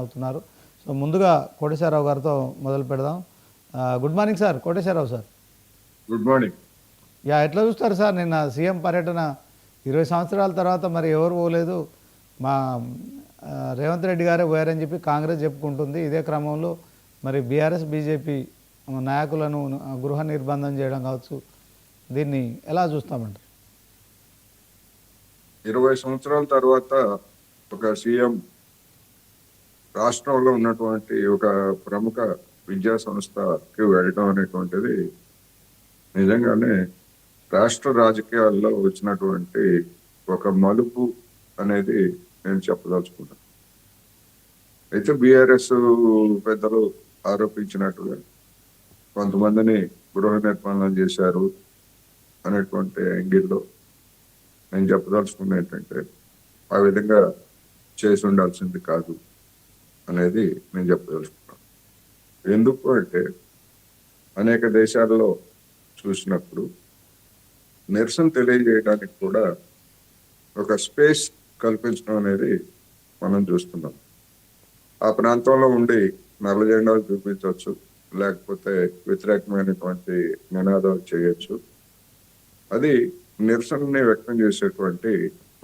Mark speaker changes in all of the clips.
Speaker 1: అవుతున్నారు. సో ముందుగా కోటేశ్వరరావు గారితో మొదలు పెడదాం. Good morning sir Koteswararao sir.
Speaker 2: Good morning.
Speaker 1: Yeah ఎట్లా చూస్తారు సార్ నిన్న సీఎం పర్యటన? ఇరవై సంవత్సరాల తర్వాత మరి ఎవరు పోలేదు? మా రేవంత్ రెడ్డి గారే పోయారని చెప్పి కాంగ్రెస్ చెప్పుకుంటుంది. ఇదే క్రమంలో మరి బీఆర్ఎస్ బీజేపీ నాయకులను గృహ నిర్బంధం చేయడం కావచ్చు. దీన్ని ఎలా చూస్తామంటారు?
Speaker 2: ఇరవై సంవత్సరాల తర్వాత ఒక సీఎం రాష్ట్రంలో ఉన్నటువంటి ఒక ప్రముఖ విద్యా సంస్థకి వెళ్ళడం అనేటువంటిది నిజంగానే రాష్ట్ర రాజకీయాల్లో వచ్చినటువంటి ఒక మలుపు అనేది నేను చెప్పదలుచుకున్నాను అయితే బీఆర్ఎస్ పెద్దలు ఆరోపించినట్టుగా కొంతమందిని గృహ నిర్మాణం చేశారు అనేటువంటి యాంగిల్లో నేను చెప్పదలుచుకున్న ఏంటంటే ఆ విధంగా చేసి ఉండాల్సింది కాదు. అనేది నేను చెప్పదలుచుకున్నాను. ఎందుకు అంటే అనేక దేశాల్లో చూసినప్పుడు నిరసన తెలియజేయడానికి కూడా ఒక స్పేస్ కల్పించడం అనేది మనం చూస్తున్నాం. ఆ ప్రాంతంలో ఉండి నల్ల జెండాలు చూపించవచ్చు లేకపోతే వ్యతిరేకమైనటువంటి నినాదాలు చేయొచ్చు. అది నిరసనని వ్యక్తం చేసేటువంటి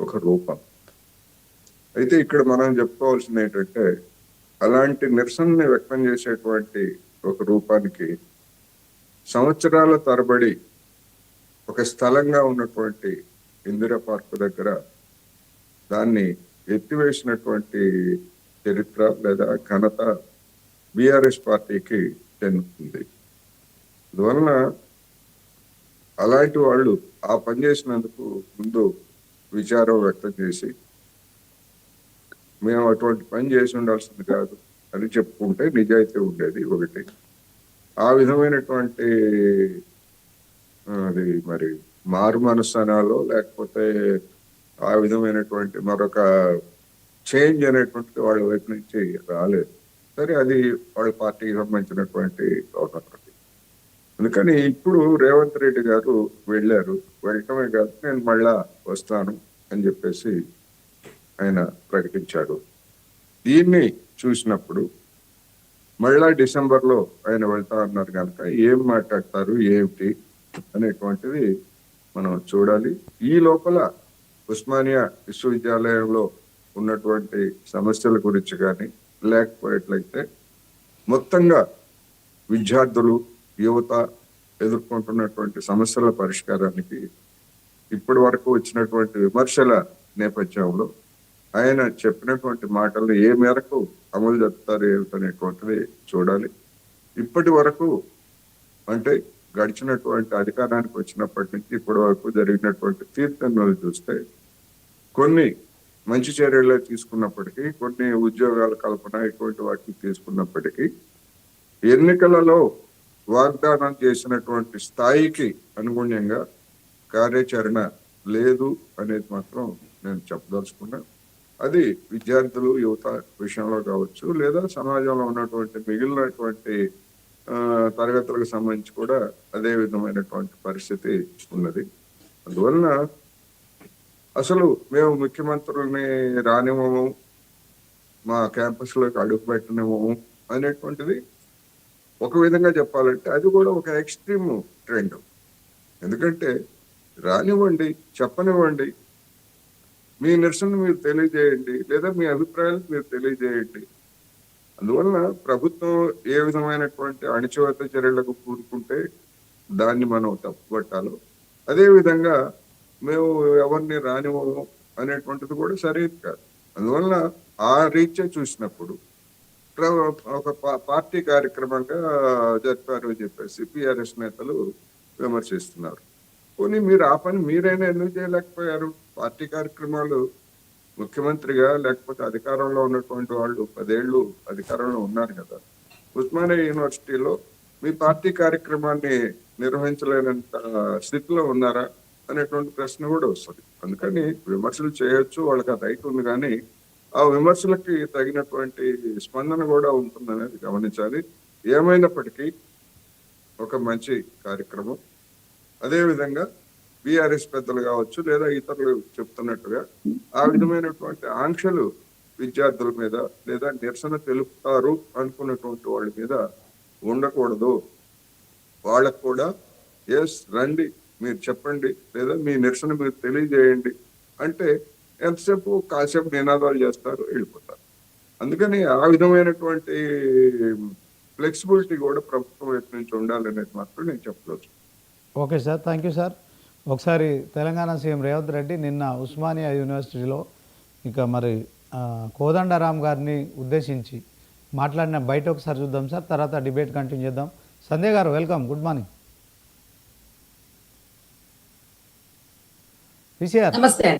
Speaker 2: ఒక రూపం. అయితే ఇక్కడ మనం చెప్పుకోవాల్సింది ఏంటంటే అలాంటి నిరసనని వ్యక్తం చేసేటువంటి ఒక రూపానికి సంవత్సరాల తరబడి ఒక స్థలంగా ఉన్నటువంటి ఇందిరా పార్క్ దగ్గర దాన్ని ఎత్తివేసినటువంటి చరిత్ర లేదా ఘనత బీఆర్ఎస్ పార్టీకి చెందుతుంది. అందువలన అలాంటి వాళ్ళు ఆ పని చేసినందుకు ముందు విచారం వ్యక్తం చేసి మేము అటువంటి పని చేసి ఉండాల్సింది కాదు. అని చెప్పుకుంటే నిజాయితీ ఉండేది ఒకటి. ఆ విధమైనటువంటి అది మరి మారు మనస్థానాలు లేకపోతే ఆ విధమైనటువంటి మరొక చేంజ్ అనేటువంటిది వాళ్ళ వైపు నుంచి రాలేదు. సరే అది వాళ్ళ పార్టీకి సంబంధించినటువంటి గవర్నర్ అందుకని ఇప్పుడు రేవంత్ రెడ్డి గారు వెళ్ళారు. వెళ్ళటమే కాదు నేను మళ్ళా వస్తాను అని చెప్పేసి ఆయన ప్రకటించాడు. దీన్ని చూసినప్పుడు మళ్ళా డిసెంబర్లో ఆయన వెళ్తా అన్నారు కనుక ఏం మాట్లాడతారు ఏమిటి అనేటువంటిది మనం చూడాలి. ఈ లోపల ఉస్మానియా విశ్వవిద్యాలయంలో ఉన్నటువంటి సమస్యల గురించి కానీ లేకపోయేట్లయితే మొత్తంగా విద్యార్థులు యువత ఎదుర్కొంటున్నటువంటి సమస్యల పరిష్కారానికి ఇప్పటి వరకు వచ్చినటువంటి విమర్శల నేపథ్యంలో ఆయన చెప్పినటువంటి మాటలు ఏ మేరకు అమలు జరుపుతారు ఏమిటనేటువంటిది చూడాలి. ఇప్పటి వరకు అంటే గడిచినటువంటి అధికారానికి వచ్చినప్పటి నుంచి ఇప్పటి వరకు జరిగినటువంటి తీర్థన్నులు చూస్తే కొన్ని మంచి చర్యలు తీసుకున్నప్పటికీ కొన్ని ఉద్యోగాల కల్పన ఇటువంటి వాటిని తీసుకున్నప్పటికీ ఎన్నికలలో వాగ్దానం చేసినటువంటి స్థాయికి అనుగుణ్యంగా కార్యాచరణ లేదు అనేది మాత్రం నేను చెప్పదలుచుకున్నాను అది విద్యార్థులు యువత విషయంలో కావచ్చు లేదా సమాజంలో ఉన్నటువంటి మిగిలినటువంటి తరగతులకు సంబంధించి కూడా అదే విధమైనటువంటి పరిస్థితి ఉన్నది. అందువలన అసలు మేము ముఖ్యమంత్రుల్ని రానివ్వము మా క్యాంపస్లోకి అడుగు పెట్టనివ్వము అనేటువంటిది ఒక విధంగా చెప్పాలంటే అది కూడా ఒక ఎక్స్ట్రీమ్ ట్రెండ్. ఎందుకంటే రానివ్వండి చెప్పనివ్వండి మీ నిరసన మీరు తెలియజేయండి లేదా మీ అభిప్రాయాలు మీరు తెలియజేయండి. అందువల్ల ప్రభుత్వం ఏ విధమైనటువంటి అణిచివేత చర్యలకు కూరుకుంటే దాన్ని మనం తప్పుపట్టాలో అదే విధంగా మేము ఎవరిని రానివ్వము అనేటువంటిది కూడా సరైనది కాదు. అందువల్ల ఆ రీత్యా చూసినప్పుడు ఒక పార్టీ కార్యక్రమంగా జరిపారు అని చెప్పేసి పిఆర్ఎస్ నేతలు విమర్శిస్తున్నారు. పోనీ మీరు ఆ పని మీరైనా ఎందుకు చేయలేకపోయారు? పార్టీ కార్యక్రమాలు ముఖ్యమంత్రిగా లేకపోతే అధికారంలో ఉన్నటువంటి వాళ్ళు పదేళ్ళు అధికారంలో ఉన్నారు కదా. ఉస్మానియా యూనివర్సిటీలో మీ పార్టీ కార్యక్రమాన్ని నిర్వహించలేనంత స్థితిలో ఉన్నారా? అనేటువంటి ప్రశ్న కూడా వస్తుంది. అందుకని విమర్శలు చేయొచ్చు వాళ్ళకి ఆ రైట్ ఉంది కానీ ఆ విమర్శలకి తగినటువంటి స్పందన కూడా ఉంటుందనేది గమనించాలి. ఏమైనప్పటికీ ఒక మంచి కార్యక్రమం అదే విధంగా బీఆర్ఎస్ పెద్దలు కావచ్చు లేదా ఇతరులు చెప్తున్నట్టుగా ఆ విధమైనటువంటి ఆంక్షలు విద్యార్థుల మీద లేదా నిరసన తెలుపుతారు అనుకున్నటువంటి వాళ్ళ మీద ఉండకూడదు. వాళ్ళకు కూడా ఎస్ రండి మీరు చెప్పండి లేదా మీ నిరసన మీరు తెలియజేయండి అంటే ఎంతసేపు కాసేపు నినాదాలు చేస్తారు వెళ్ళిపోతారు. అందుకని ఆ విధమైనటువంటి ఫ్లెక్సిబిలిటీ కూడా ప్రభుత్వం వైపు నుంచి ఉండాలనేది మాత్రం నేను చెప్పవచ్చు
Speaker 1: okay sir thank you sir. ఒకసారి తెలంగాణ సీఎం రేవంత్ రెడ్డి నిన్న ఉస్మానియా యూనివర్సిటీలో ఇక మరి కోదండరామ్ గారిని ఉద్దేశించి మాట్లాడిన బయట ఒకసారి చూద్దాం సార్ తర్వాత డిబేట్ కంటిన్యూ చేద్దాం. సంధ్య గారు వెల్కమ్ గుడ్ మార్నింగ్ పిసిఆర్
Speaker 3: నమస్తే